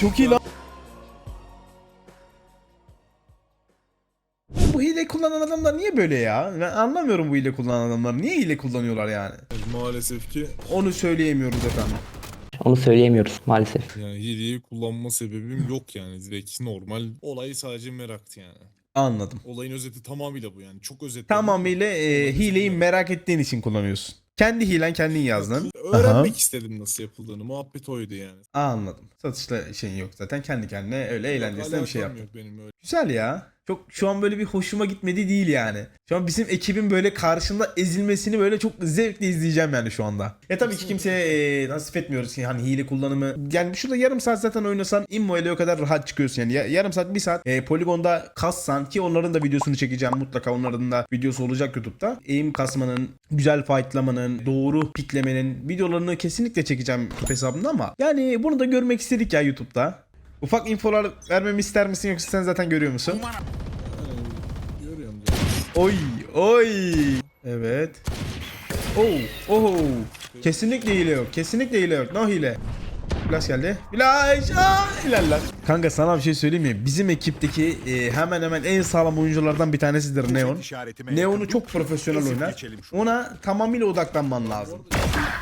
çok iyi lan. Bu hile kullanan adamlar niye böyle ya? Ben anlamıyorum bu hile kullanan adamlar. Niye hile kullanıyorlar yani? Maalesef ki Onu söyleyemiyoruz efendim. Onu söyleyemiyoruz maalesef. yani hileyi kullanma sebebim yok yani. Direkt normal. Olay sadece meraktı yani. Anladım. Olayın özeti tamamıyla bu yani. Çok özet. Tamamıyla e, hileyi merak ettiğin için kullanıyorsun. Kendi hilen kendin yazdın. Öğrenmek Aha. istedim nasıl yapıldığını. Muhabbet oydu yani. Anladım. Satışla şeyin yok zaten. Kendi kendine öyle eğlencesine bir şey yaptın. yok benim öyle. Güzel ya. Çok şu an böyle bir hoşuma gitmedi değil yani. Şu an bizim ekibin böyle karşında ezilmesini böyle çok zevkle izleyeceğim yani şu anda. Ya tabii ki kimseye e, nasip etmiyoruz ki hani hile kullanımı. Yani şurada yarım saat zaten oynasan immo ile o kadar rahat çıkıyorsun yani. Ya- yarım saat bir saat e, poligonda kassan ki onların da videosunu çekeceğim mutlaka onların da videosu olacak YouTube'da. Aim kasmanın, güzel fightlamanın, doğru piklemenin videolarını kesinlikle çekeceğim hesabımda ama yani bunu da görmek istedik ya YouTube'da. Ufak infolar vermemi ister misin yoksa sen zaten görüyor musun? Görüyorum. Oy oy. Evet. Oh oh. Kesinlikle hile yok. Kesinlikle hile yok. No hile. Flash geldi. Flash. İlerler. Kanka sana bir şey söyleyeyim mi? Bizim ekipteki e, hemen hemen en sağlam oyunculardan bir tanesidir Neon. Neon'u çok profesyonel oynar. Ona tamamıyla odaklanman lazım.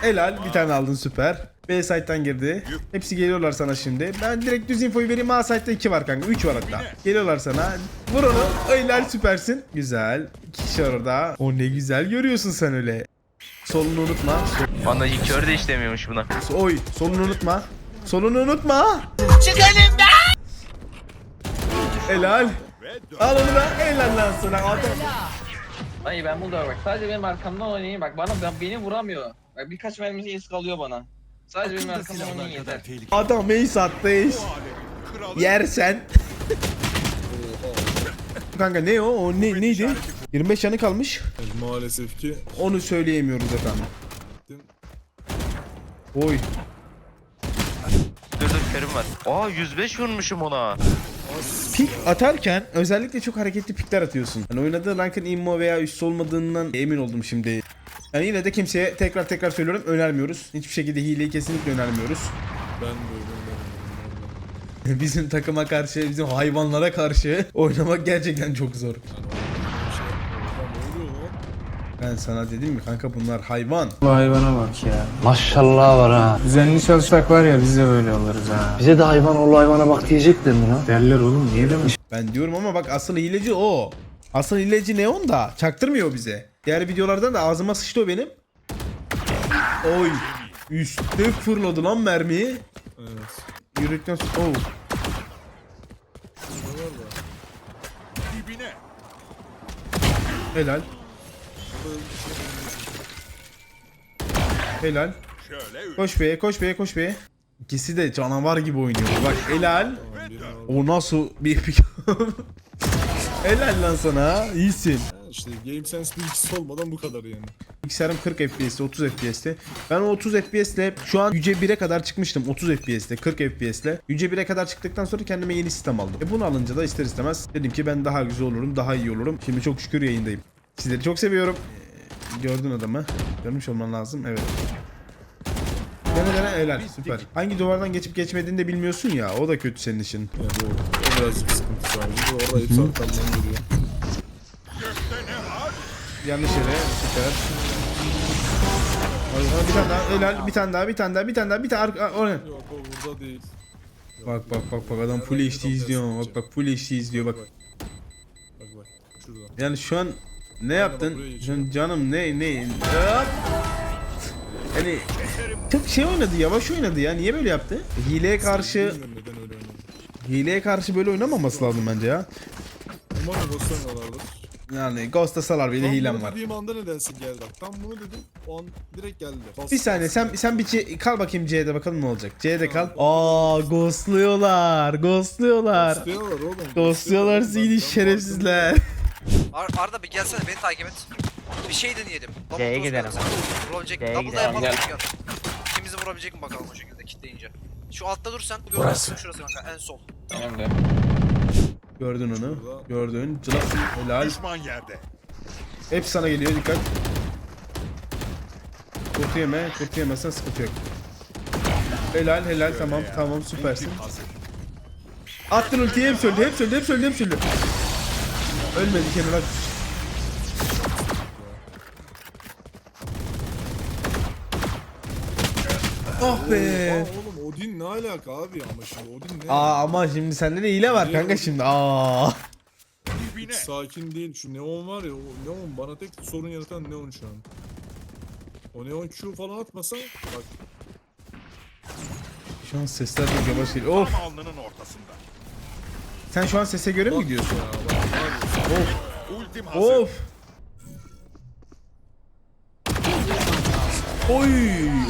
Helal bir tane aldın süper. B site'den girdi. Hepsi geliyorlar sana şimdi. Ben direkt düz infoyu vereyim. A site'de 2 var kanka. 3 var hatta. Geliyorlar sana. Vur onu. Helal süpersin. Güzel. 2 kişi orada. O ne güzel görüyorsun sen öyle. Solunu unutma. Bana kör de işlemiyormuş buna. Oy solunu unutma. Solunu unutma. Helal. Al onu da. Helal lan sana. Hayır ben burada bak sadece benim arkamdan oynayın bak bana ben, beni vuramıyor. Bak birkaç mermisi yes kalıyor bana. Sadece benim arkamdan oynayın yeter. Adam ace attı ace. Yersen. Kanka ne o? O ne, neydi? 25 yanı kalmış. Maalesef ki Onu söyleyemiyoruz efendim. Oy. Dur dur körüm var. Aa 105 vurmuşum ona. Pik atarken özellikle çok hareketli pikler atıyorsun. Yani oynadığı rankın immo veya üst olmadığından emin oldum şimdi. Yani yine de kimseye tekrar tekrar söylüyorum önermiyoruz. Hiçbir şekilde hileyi kesinlikle önermiyoruz. ben böyle önemli. Bizim takıma karşı, bizim hayvanlara karşı oynamak gerçekten çok zor. Ben sana dedim mi kanka bunlar hayvan. Bu hayvana bak ya. Maşallah var ha. Düzenli çalışsak var ya biz de böyle oluruz ha. Bize de hayvan oğlu hayvana bak diyecekler mi lan? Derler oğlum niye demiş? Ben diyorum ama bak asıl hileci o. Asıl hileci Neon da çaktırmıyor bize. Diğer videolardan da ağzıma sıçtı o benim. Oy. Üstte fırladı lan mermiyi. Evet. Yürüdükten sonra... Oh. Helal. Helal. Koş be, koş be, koş be. İkisi de canavar gibi oynuyor. Bak helal. O nasıl bir Helal lan sana. İyisin. İşte Game Sense bilgisi olmadan bu kadar yani. Bilgisayarım 40 FPS'te 30 FPS'te. Ben o 30 FPS'le şu an Yüce 1'e kadar çıkmıştım 30 FPS'te 40 FPS'le. Yüce 1'e kadar çıktıktan sonra kendime yeni sistem aldım. E bunu alınca da ister istemez dedim ki ben daha güzel olurum daha iyi olurum. Şimdi çok şükür yayındayım. Sizleri çok seviyorum. Ee, gördün adamı. Görmüş olman lazım evet. Dene dene helal süper. Hangi duvardan geçip geçmediğini de bilmiyorsun ya o da kötü senin için. Yani o, o birazcık sıkıntı sağlıyor. Orada hepsi arkamdan geliyor. Yanlış yere süper. Ay, Bir tane daha helal bir tane daha bir tane daha bir tane daha bir tane arka oraya. Yok o burada değil. Bak bak bak bak adam full HD izliyor bak bak full HD izliyor bak. Bak bak. Şurada. Yani şu an ne yaptın? Şu an canım ne ne Hop! Yani çok şey oynadı yavaş oynadı ya niye böyle yaptı? Hileye karşı hileye karşı böyle oynamaması lazım bence ya. Umarım bostanlardır. Yani Ghost'a salar bile hilem var. dediğim anda nedense geldi. Bak, Tam bunu dedim. O an direkt geldi. Bas- Bir saniye sen sen bir C- kal bakayım C'de bakalım ne olacak. C'de kal. Aa ghostluyorlar. Ghostluyorlar. Ghostluyorlar oğlum. Ghostluyorlar seni şerefsizler. Ar Arda bir gelsene beni takip et. Bir şey deneyelim. Double C'ye cross gidelim. Vurabilecek. C'ye Double'da gidelim. yapalım. Gel. Gel. İkimizi vurabilecek mi bakalım o şekilde kitleyince. Şu altta dur sen. Burası. Şurası kanka en sol. Benim de. Gördün onu. Gördün. Cılak. Helal. Düşman yerde. Hepsi sana geliyor dikkat. Kurtu yeme. Kurtu yemezsen sıkıntı yok. Helal helal tamam tamam süpersin. Attın ultiyi hep öldü hep öldü hep öldü hep öldü. Ölmedi. Oh Aa, be. oğlum Odin ne alaka abi ama şimdi Odin ne? Aa ama şimdi sende de hile var kanka şimdi. Aa. Hiç sakin değil. Şu Neon var ya o Neon bana tek sorun yaratan Neon şu an. O Neon Q falan atmasa bak Şu an sesler çok yavaş geliyor. Of. alnının ortasında. Sen şu an sese göre mi gidiyorsun? ya bak var ya. Ultim hazır. Of. Oy,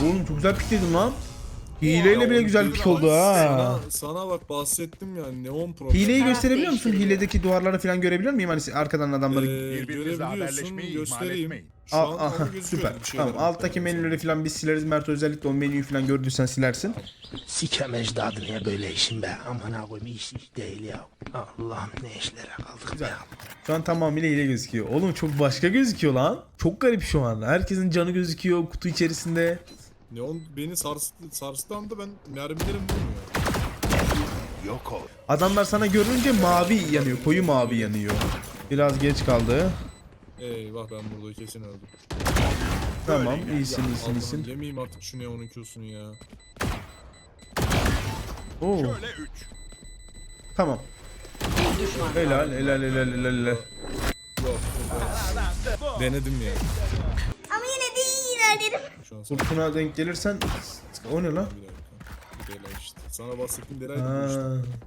oğlum çok güzel pikledin lan. Hileyle bile güzel pik oldu ha. Sana, sana bak bahsettim ya Neon problem. Hileyi gösterebiliyor musun? Hiledeki duvarları falan görebiliyor muyum? Hani arkadan adamları... Ee, Birbirinizle görebiliyorsun ihmal göstereyim. etmeyin. Şu an Aa, aha, gözüküyor süper. bir şeyler. Tamam alttaki menüleri falan biz sileriz. Mert özellikle o menüyü falan gördüysen silersin. Sikem ecdadı niye böyle işin be? Aman koyayım iş iş değil ya. Allah'ım ne işlere kaldık be. Şu an tamamıyla hile gözüküyor. Oğlum çok başka gözüküyor lan. Çok garip şu an. Herkesin canı gözüküyor kutu içerisinde. Neon beni sarstı, sarstı anda ben mermilerim vurmuyor. Yok ol. Adamlar sana görünce mavi yanıyor. Koyu mavi yanıyor. Biraz geç kaldı. Eyvah ben burada kesin öldüm. Tamam iyisin iyisin Allah'ım iyisin. yemeyeyim artık şu Neon'un Q'sunu ya. Oo, Şöyle 3. tamam. Helal helal helal helal helal. Yok. Denedim ya. Ama yine de iyi ilerledim. Şu an denk gelirsen o ne lan? bir dakika. Bir delay işte. Sana bahsettiğim delay Ha.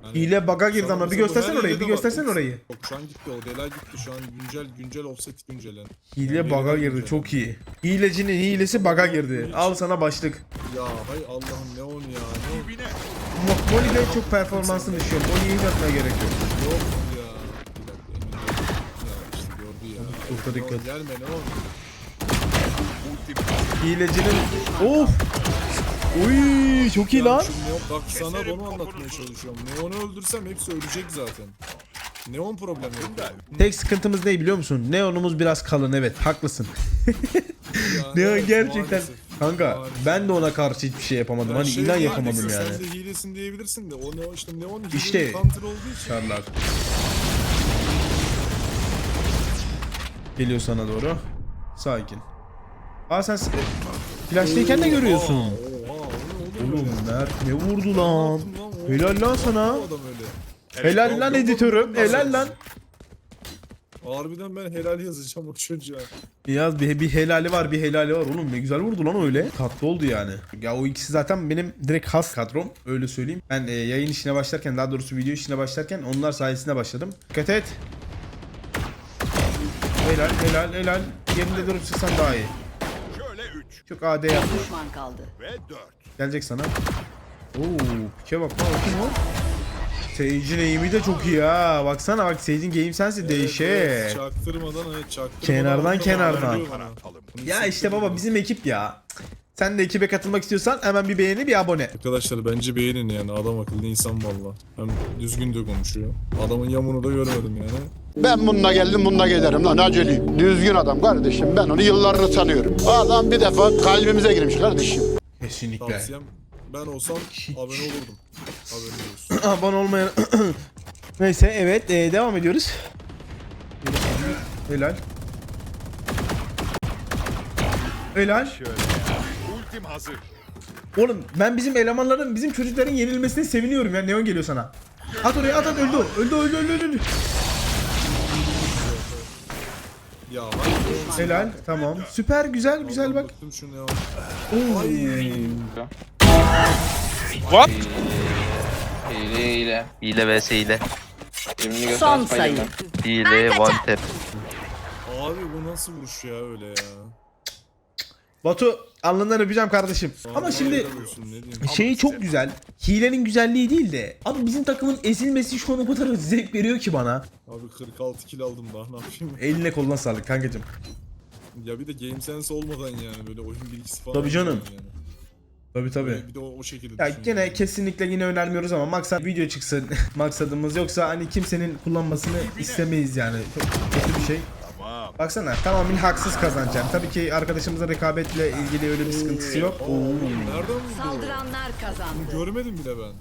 Hani- Hile bug'a girdi Sana ama bir bu göstersen her orayı yerde bir var. göstersen orayı. Yok şu an gitti o delay gitti şu an güncel güncel offset güncelen. Hile benim girdi güncel. çok iyi. Hilecinin hilesi bug'a girdi. Al sana başlık. Ya hay Allah'ım Neon ya. Neon Dibine. Mo- Molly de çok performansını düşüyor. Molly'yi hiç atmaya gerek yok. yok ya. Bir dakika emin değilim. Ya işte gördü ya. Çok da Neon, dikkat. Gelme Neon. Ultim Hilecinin... Of! Uy çok iyi lan. şu Neon, bak sana Keserim bunu anlatmaya çalışıyorum. Neon'u öldürsem hepsi ölecek zaten. Neon problem yok. yani. Tek sıkıntımız ne biliyor musun? Neonumuz biraz kalın evet haklısın. Ya, Neon evet, gerçekten maalesef. kanka Maalesef. ben de ona karşı hiçbir şey yapamadım. Ya Hani şey inan yapamadım yani. Sen de hilesin diyebilirsin de o ne işte Neon hilenin İşte. counter olduğu için. Çarlar. Geliyor sana doğru. Sakin. Aa sen s- flashtayken de görüyorsun. Oğlum? Mert ne vurdu lan. Helal lan sana. Bu adam öyle. Helal lan editörüm. Helal lan. Harbiden ben helal yazacağım o çocuğa. Yaz bir, bir helali var bir helali var oğlum ne güzel vurdu lan öyle. Tatlı oldu yani. Ya o ikisi zaten benim direkt has kadrom öyle söyleyeyim. Ben e, yayın işine başlarken daha doğrusu video işine başlarken onlar sayesinde başladım. Dikkat et. Helal helal helal. Yerinde durup çıksan daha iyi. Şöyle 3 Çok AD yapma. Düşman kaldı. ve 4. Gelecek sana. Oo, pike bak lan o kim o? Sage'in aim'i de çok iyi ha. Baksana bak Sage'in game sensi değişik. Evet, çaktırmadan evet çaktırmadan. Kenardan, kenardan. Ya işte baba bizim ekip ya. Sen de ekibe katılmak istiyorsan hemen bir beğeni bir abone. Arkadaşlar bence beğenin yani adam akıllı insan valla. Hem düzgün de konuşuyor. Adamın yamunu da görmedim yani. Ben bununla geldim bununla giderim lan aceleyim. Düzgün adam kardeşim ben onu yıllarını tanıyorum. Adam bir defa kalbimize girmiş kardeşim. Kesinlikle. Tavsiyem ben olsam abone olurdum. Haberin olsun. Abone olmayan... Neyse evet e, devam ediyoruz. Helal. Helal. Ultim hazır. Oğlum ben bizim elemanların, bizim çocukların yenilmesine seviniyorum ya. Neon geliyor sana. At oraya at at öldü o. Öldü öldü öldü öldü. Ya ben Helal tamam. Süper güzel güzel bak. Bıktım şunu ya. Hile hile. Hile vs hile. Göster. Son sayı. Hile one tap. Abi bu nasıl vuruş ya öyle ya. Batu alnından öpeceğim kardeşim. Ama şimdi şeyi çok güzel. Hilenin güzelliği değil de. Abi bizim takımın ezilmesi şu an o kadar zevk veriyor ki bana. Abi 46 kill aldım daha ne yapayım. Eline koluna sağlık kankacım. Ya bir de game sense olmadan yani böyle oyun bilgisi falan. Tabii canım. Yani. Tabii tabii. Bir de o, o şekilde Ya gene yani. kesinlikle yine önermiyoruz ama maksat video çıksın maksadımız yoksa hani kimsenin kullanmasını istemeyiz yani. Çok kötü bir şey. Tamam. Baksana tamamen haksız kazanacağım. Tabii ki arkadaşımızın rekabetle ilgili öyle bir sıkıntısı yok. Nereden vurdu? Saldıranlar kazandı. Görmedim bile ben.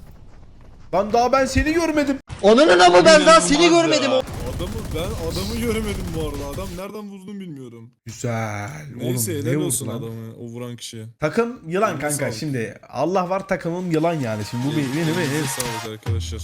Lan daha ben seni görmedim. Onun ama ben daha seni görmedim. Adamı ben adamı göremedim bu arada. Adam nereden vurduğunu bilmiyorum. Güzel. Neyse Oğlum, helal ne olsun oldu lan? adamı o vuran kişiye. Takım yılan Eline kanka sağlık. şimdi. Allah var takımım yılan yani. Şimdi bu benim benim. Elinize Sağlık arkadaşlar.